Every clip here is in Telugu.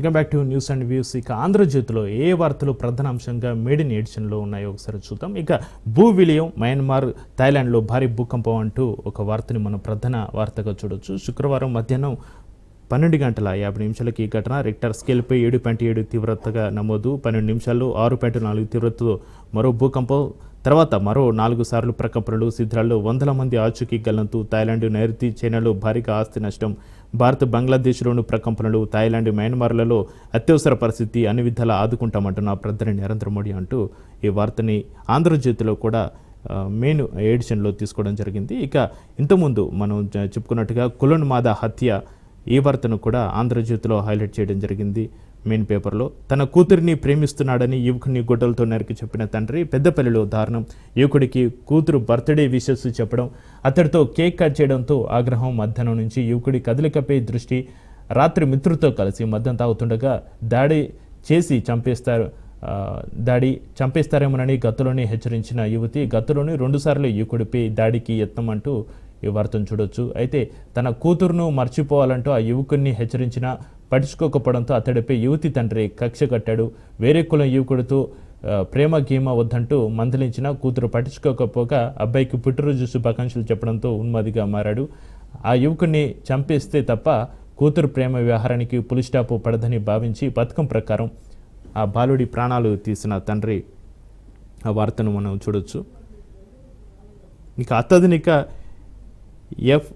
Welcome back to news and views ఇక ఆంధ్రజ్యోతిలో ఏ వార్తలు ప్రధాన అంశంగా మేడ్ ఎడిషన్లో ఉన్నాయో ఒకసారి చూద్దాం. ఇక భూ విలయం మయన్మార్ థాయిలాండ్లో భారీ భూకంపం అంటూ ఒక వార్తని మనం ప్రధాన వార్తగా చూడొచ్చు. శుక్రవారం మధ్యాహ్నం పన్నెండు గంటల యాభై నిమిషాలకి ఈ ఘటన. రిక్టర్ స్కేల్పై ఏడు పాయింట్ ఏడు తీవ్రతగా నమోదు. పన్నెండు నిమిషాలు ఆరు పాయింట్ నాలుగు తీవ్రతతో మరో భూకంపం. తర్వాత మరో నాలుగు సార్లు ప్రకంపనలు. శిథిరాల్లో వందల మంది ఆచూకీ గల్లంతు. థాయిలాండ్ నైరుతి చైనాలో భారీగా ఆస్తి నష్టం. భారత్ బంగ్లాదేశ్లోను ప్రకంపనలు థాయిలాండ్ మయన్మార్లలో అత్యవసర పరిస్థితి అన్ని విధాలా ఆదుకుంటామంటున్న ప్రధాని నరేంద్ర మోడీ అంటూ ఈ వార్తని ఆంధ్రజ్యోతిలో కూడా మెయిన్ ఎడిషన్లో తీసుకోవడం జరిగింది. ఇక ఇంతకుముందు మనం చెప్పుకున్నట్టుగా కులన్ మాద హత్య ఈ వార్తను కూడా ఆంధ్రజ్యోతిలో హైలైట్ చేయడం జరిగింది. మెయిన్ పేపర్లో తన కూతురిని ప్రేమిస్తున్నాడని యువకుని గొడ్డలతో నరికి చెప్పిన తండ్రి పెద్దపల్లిలో దారుణం. యువకుడికి కూతురు బర్త్డే విషెస్ చెప్పడం అతడితో కేక్ కట్ చేయడంతో ఆగ్రహం. మధ్యాహ్నం నుంచి యువకుడి కదలికపై దృష్టి రాత్రి మిత్రులతో కలిసి మద్యం తాగుతుండగా దాడి చేసి చంపేస్తారు దాడి చంపేస్తారేమోనని గతంలోనే హెచ్చరించిన యువతి గతంలోనే రెండుసార్లు యువకుడిపై దాడికి యత్నం అంటూ ఈ వార్తను చూడొచ్చు. అయితే తన కూతురును మర్చిపోవాలంటూ ఆ యువకుడిని హెచ్చరించినా పట్టించుకోకపోవడంతో అతడిపై యువతి తండ్రి కక్ష కట్టాడు. వేరే కులం యువకుడితో ప్రేమ గీమ వద్దంటూ మందలించిన కూతురు పట్టించుకోకపోక అబ్బాయికి పుట్టినరోజు శుభాకాంక్షలు చెప్పడంతో ఉన్మాదిగా మారాడు. ఆ యువకుడిని చంపేస్తే తప్ప కూతురు ప్రేమ వ్యవహారానికి పులి స్టాప్ పడదని భావించి పథకం ప్రకారం ఆ బాలుడి ప్రాణాలు తీసిన తండ్రి ఆ వార్తను మనం చూడొచ్చు. ఇంకా అత్యాధునిక ఎఫ్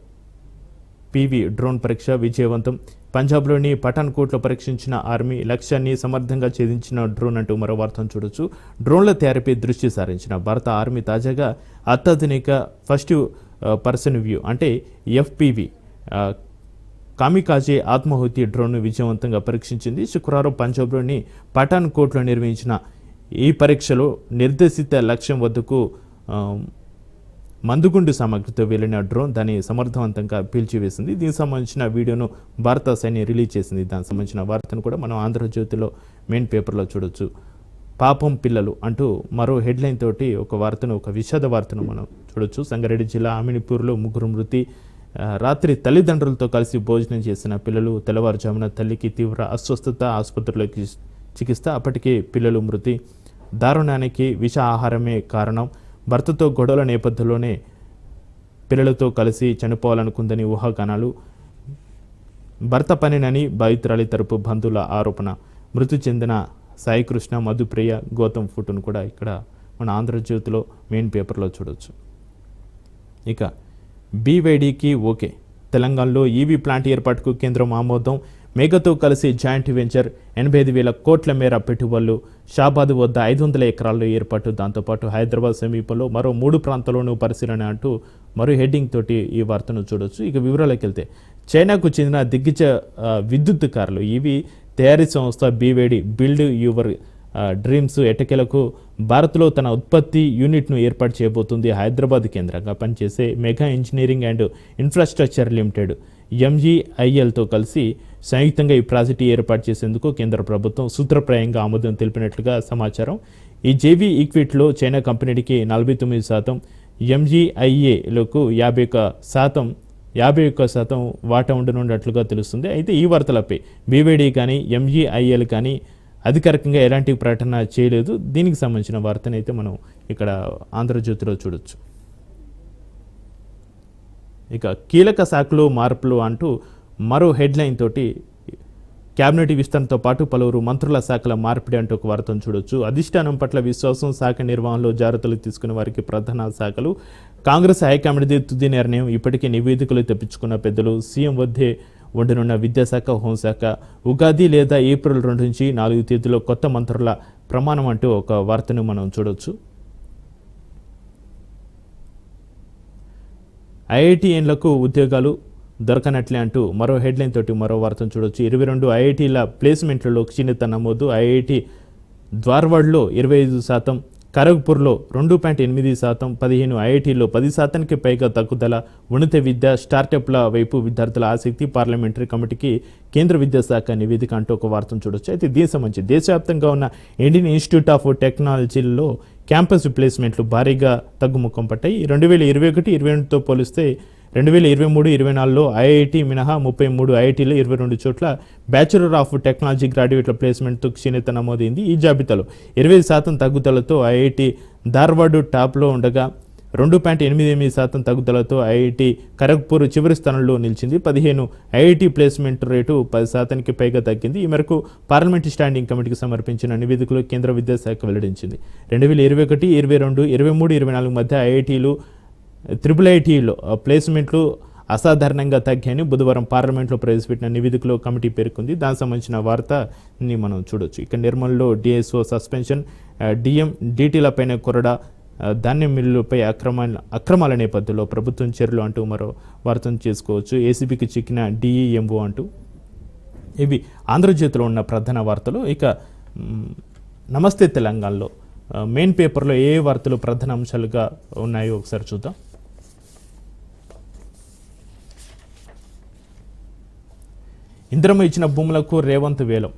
పీవీ డ్రోన్ పరీక్ష విజయవంతం. పంజాబ్లోని పఠాన్కోట్లో పరీక్షించిన ఆర్మీ లక్ష్యాన్ని సమర్థంగా ఛేదించిన డ్రోన్ అంటూ మరో వార్తను చూడొచ్చు. డ్రోన్ల తయారీపై దృష్టి సారించిన భారత ఆర్మీ తాజాగా అత్యాధునిక ఫస్ట్ పర్సన్ వ్యూ అంటే ఎఫ్పివి కామికాజే ఆత్మాహుతి డ్రోన్ను విజయవంతంగా పరీక్షించింది. శుక్రవారం పంజాబ్లోని పఠాన్కోట్లో నిర్వహించిన ఈ పరీక్షలో నిర్దేశిత లక్ష్యం వద్దకు మందుగుండు సామగ్రితో వెళ్ళిన డ్రోన్ దాన్ని సమర్థవంతంగా పీల్చివేసింది. దీనికి సంబంధించిన వీడియోను భారత సైన్యం రిలీజ్ చేసింది. దానికి సంబంధించిన వార్తను కూడా మనం ఆంధ్రజ్యోతిలో మెయిన్ పేపర్లో చూడొచ్చు. పాపం పిల్లలు అంటూ మరో హెడ్లైన్ తోటి ఒక వార్తను ఒక విషాద వార్తను మనం చూడొచ్చు. సంగారెడ్డి జిల్లా ఆమినిపూర్లో ముగ్గురు మృతి రాత్రి తల్లిదండ్రులతో కలిసి భోజనం చేసిన పిల్లలు తెల్లవారుజామున తల్లికి తీవ్ర అస్వస్థత ఆసుపత్రిలోకి చికిత్స అప్పటికే పిల్లలు మృతి. దారుణానికి విష ఆహారమే కారణం. భర్తతో గొడవల నేపథ్యంలోనే పిల్లలతో కలిసి చనిపోవాలనుకుందని ఊహాగానాలు. భర్త పనినని బాధితురాలి తరపు బంధువుల ఆరోపణ. మృతి చెందిన సాయికృష్ణ మధుప్రియ గౌతమ్ ఫోటోను కూడా ఇక్కడ మన ఆంధ్రజ్యోతిలో మెయిన్ పేపర్లో చూడవచ్చు ఇక బీవైడీకి ఓకే. తెలంగాణలో ఈవీ ప్లాంట్ ఏర్పాటుకు కేంద్రం ఆమోదం. మేఘతో కలిసి జాయింట్ వెంచర్ ఎనభై ఐదు వేల కోట్ల మేర పెట్టుబడులు షాబాద్ వద్ద ఐదు వందల ఎకరాల్లో ఏర్పాటు. దాంతోపాటు హైదరాబాద్ సమీపంలో మరో మూడు ప్రాంతాల్లోనూ పరిశీలన అంటూ మరో హెడ్డింగ్ తోటి ఈ వార్తను చూడొచ్చు. ఇక వివరాలకు వెళ్తే చైనాకు చెందిన దిగ్గజ విద్యుత్ కార్లు ఇవి తయారీ సంస్థ బీవేడి బిల్డ్ యువర్ డ్రీమ్స్ ఎటకెలకు భారత్లో తన ఉత్పత్తి యూనిట్ను ఏర్పాటు చేయబోతుంది హైదరాబాద్ కేంద్రంగా పనిచేసే mega engineering and infrastructure limited ఎంజీఐఎల్తో కలిసి సంయుక్తంగా ఈ ప్రాజెక్టు ఏర్పాటు చేసేందుకు కేంద్ర ప్రభుత్వం సూత్రప్రాయంగా ఆమోదం తెలిపినట్లుగా సమాచారం. ఈ జేవీ ఈక్విట్లో చైనా కంపెనీకి నలభై తొమ్మిది శాతం ఎంజీఐఏలకు యాభై ఒక్క శాతం యాభై ఒక్క శాతం వాటా ఉండనున్నట్లుగా తెలుస్తుంది. అయితే ఈ వార్తలపై బీవీడీ కానీ ఎంజీఐఏలు కానీ అధికారికంగా ఎలాంటి ప్రకటన చేయలేదు. దీనికి సంబంధించిన వార్తను అయితే మనం ఇక్కడ ఆంధ్రజ్యోతిలో చూడొచ్చు. ఇక కీలక శాఖలు మార్పులు అంటూ మరో హెడ్లైన్ తోటి కేబినెట్ విస్తరణతో పాటు పలువురు మంత్రుల శాఖల మార్పిడి అంటూ ఒక వార్తను చూడొచ్చు. అధిష్టానం పట్ల విశ్వాసం శాఖ నిర్వహణలో జాగ్రత్తలు తీసుకున్న వారికి ప్రధాన శాఖలు కాంగ్రెస్ హైకమాండ్ది తుది నిర్ణయం ఇప్పటికే నివేదికలు తెప్పించుకున్న పెద్దలు సీఎం వద్దే ఉండనున్న విద్యాశాఖ హోంశాఖ ఉగాది లేదా ఏప్రిల్ రెండు నుంచి నాలుగు తేదీలో కొత్త మంత్రుల ప్రమాణం అంటూ ఒక వార్తను మనం చూడొచ్చు. ఐఐటిఎన్లకు ఉద్యోగాలు దొరకనట్లే అంటూ మరో హెడ్లైన్ తోటి మరో వార్తను చూడొచ్చు. ఇరవై రెండు ఐఐటీల ప్లేస్మెంట్లలో క్షీణత నమోదు. ఐఐటి ద్వార్వాడ్లో ఇరవై ఐదు శాతం ఖరగ్పూర్లో రెండు పాయింట్ ఎనిమిది శాతం పదిహేను ఐఐటీల్లో పది శాతానికి పైగా తగ్గుదల ఉన్నత విద్య స్టార్టప్ల వైపు విద్యార్థుల ఆసక్తి పార్లమెంటరీ కమిటీకి కేంద్ర విద్యాశాఖ నివేదిక అంటూ ఒక వార్తను చూడొచ్చు. అయితే దీనికి సంబంధించి దేశవ్యాప్తంగా ఉన్న ఇండియన్ ఇన్స్టిట్యూట్ ఆఫ్ టెక్నాలజీలో క్యాంపస్ ప్లేస్మెంట్లు భారీగా తగ్గుముఖం పట్టాయి. రెండు వేల ఇరవై ఒకటి ఇరవై రెండుతో పోలిస్తే రెండు వేల ఇరవై మూడు ఇరవై నాలుగులో ఐఐటి మినహా ముప్పై మూడు ఐఐటీలు ఇరవై రెండు చోట్ల బ్యాచులర్ ఆఫ్ టెక్నాలజీ గ్రాడ్యుయేట్ల ప్లేస్మెంట్తో క్షీణత నమోదైంది ఈ జాబితాలో. ఇరవై శాతం తగ్గుదలతో ఐఐటి ధార్వాడ్ టాప్లో ఉండగా రెండు పాయింట్ ఎనిమిది ఎనిమిది శాతం తగ్గుదలతో ఐఐటి ఖరగ్పూర్ చివరి స్థానంలో నిలిచింది. పదిహేను ఐఐటి ప్లేస్మెంట్ రేటు పది శాతానికి పైగా తగ్గింది. ఈ మేరకు పార్లమెంటు స్టాండింగ్ కమిటీకి సమర్పించిన నివేదికలో కేంద్ర విద్యాశాఖ వెల్లడించింది. రెండు వేల ఇరవై ఒకటి ఇరవై రెండు ఇరవై మూడు ఇరవై నాలుగు మధ్య ఐఐటీలు త్రిపుల్ ఐటీలో ప్లేస్మెంట్లు అసాధారణంగా తగ్గాయని బుధవారం పార్లమెంట్లో ప్రవేశపెట్టిన నివేదికలో కమిటీ పేర్కొంది. దానికి సంబంధించిన వార్తని మనం చూడొచ్చు. ఇక నిర్మల్లో డిఎస్ఓ సస్పెన్షన్ డిఎం డీటీలపైన కొరడా ధాన్యం మిల్లులపై అక్రమ అక్రమాల నేపథ్యంలో ప్రభుత్వం చర్యలు అంటూ మరో వార్తను చేసుకోవచ్చు. ఏసీబీకి చిక్కిన డిఈఎంఓ అంటూ ఇవి ఆంధ్రజ్యోతిలో ఉన్న ప్రధాన వార్తలు. ఇక నమస్తే తెలంగాణలో మెయిన్ పేపర్లో ఏ వార్తలు ప్రధాన అంశాలుగా ఉన్నాయో ఒకసారి చూద్దాం. ఇంద్రమ ఇచ్చిన భూములకు రేవంత్ వేలం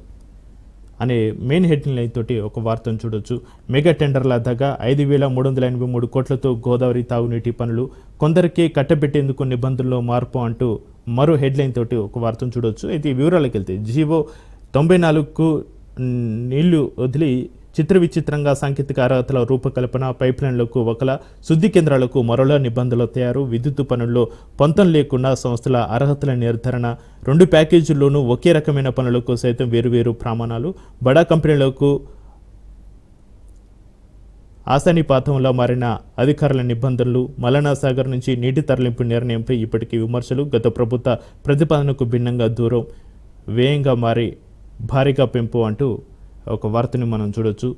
అనే మెయిన్ హెడ్లైన్ తోటి ఒక వార్తను చూడొచ్చు. మెగా టెండర్ల దగ్గర ఐదు వేల మూడు వందల ఎనభై మూడు కోట్లతో గోదావరి తాగునీటి పనులు కొందరికి కట్టబెట్టేందుకు నిబంధనల్లో మార్పు అంటూ మరో హెడ్లైన్ తోటి ఒక వార్తను చూడొచ్చు. అయితే ఈ వివరాలకు వెళ్తే జీవో తొంభై నాలుగుకు నీళ్ళు వదిలి చిత్ర విచిత్రంగా సాంకేతిక అర్హతల రూపకల్పన పైప్లైన్లకు ఒకల శుద్ధి కేంద్రాలకు మరోలా నిబంధనల తయారు. విద్యుత్ పనుల్లో పొంతం లేకుండా సంస్థల అర్హతల నిర్ధారణ. రెండు ప్యాకేజీల్లోనూ ఒకే రకమైన పనులకు సైతం వేరువేరు ప్రమాణాలు. బడా కంపెనీలకు ఆసానిపాతంలో మారిన అధికారుల నిబంధనలు. మలనాసాగర్ నుంచి నీటి తరలింపు నిర్ణయంపై ఇప్పటికీ విమర్శలు. గత ప్రభుత్వ ప్రతిపాదనకు భిన్నంగా దూరం. వ్యయంగా మారి భారీగా పెంపు అంటూ ఒక వార్తని మనం చూడొచ్చు.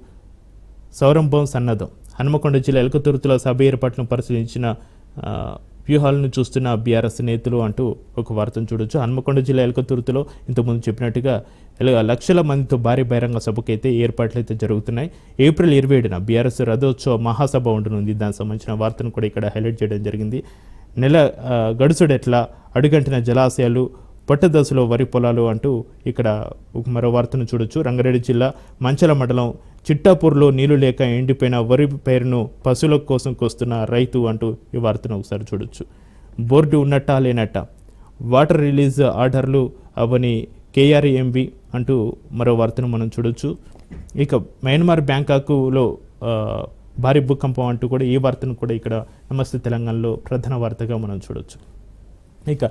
సౌరంభం సన్నద్ధం. హనుమకొండ జిల్లా ఎలకతుర్తిలో సభ ఏర్పాట్లను పరిశీలించిన వ్యూహాలను చూస్తున్న బీఆర్ఎస్ నేతలు అంటూ ఒక వార్తను చూడొచ్చు. హనుమకొండ జిల్లా ఎలకతుర్తిలో ఇంతకుముందు చెప్పినట్టుగా లక్షల మందితో భారీ బహిరంగ సభకైతే ఏర్పాట్లు అయితే జరుగుతున్నాయి. ఏప్రిల్ ఇరవై ఏడున బీఆర్ఎస్ రథోత్సవ మహాసభ ఉండనుంది. దానికి సంబంధించిన వార్తను కూడా ఇక్కడ హైలైట్ చేయడం జరిగింది. నెల గడుసుడెట్లా అడుగంటిన జలాశయాలు పట్టదశలో వరి పొలాలు అంటూ ఇక్కడ మరో వార్తను చూడొచ్చు. రంగారెడ్డి జిల్లా మంచల మండలం చిట్టాపూర్లో నీళ్ళు లేక ఎండిపోయిన వరి పైరును పశువుల కోసం కోస్తున్న రైతు అంటూ ఈ వార్తను ఒకసారి చూడొచ్చు. బోర్డు ఉన్నట్టా లేనట్ట. వాటర్ రిలీజ్ ఆర్డర్లు అవని కేఆర్ఎంబి అంటూ మరో వార్తను మనం చూడొచ్చు. ఇక మయన్మార్ బ్యాంకాకులో భారీ భూకంపం అంటూ కూడా ఈ వార్తను కూడా ఇక్కడ నమస్తే తెలంగాణలో ప్రధాన వార్తగా మనం చూడొచ్చు. ఇక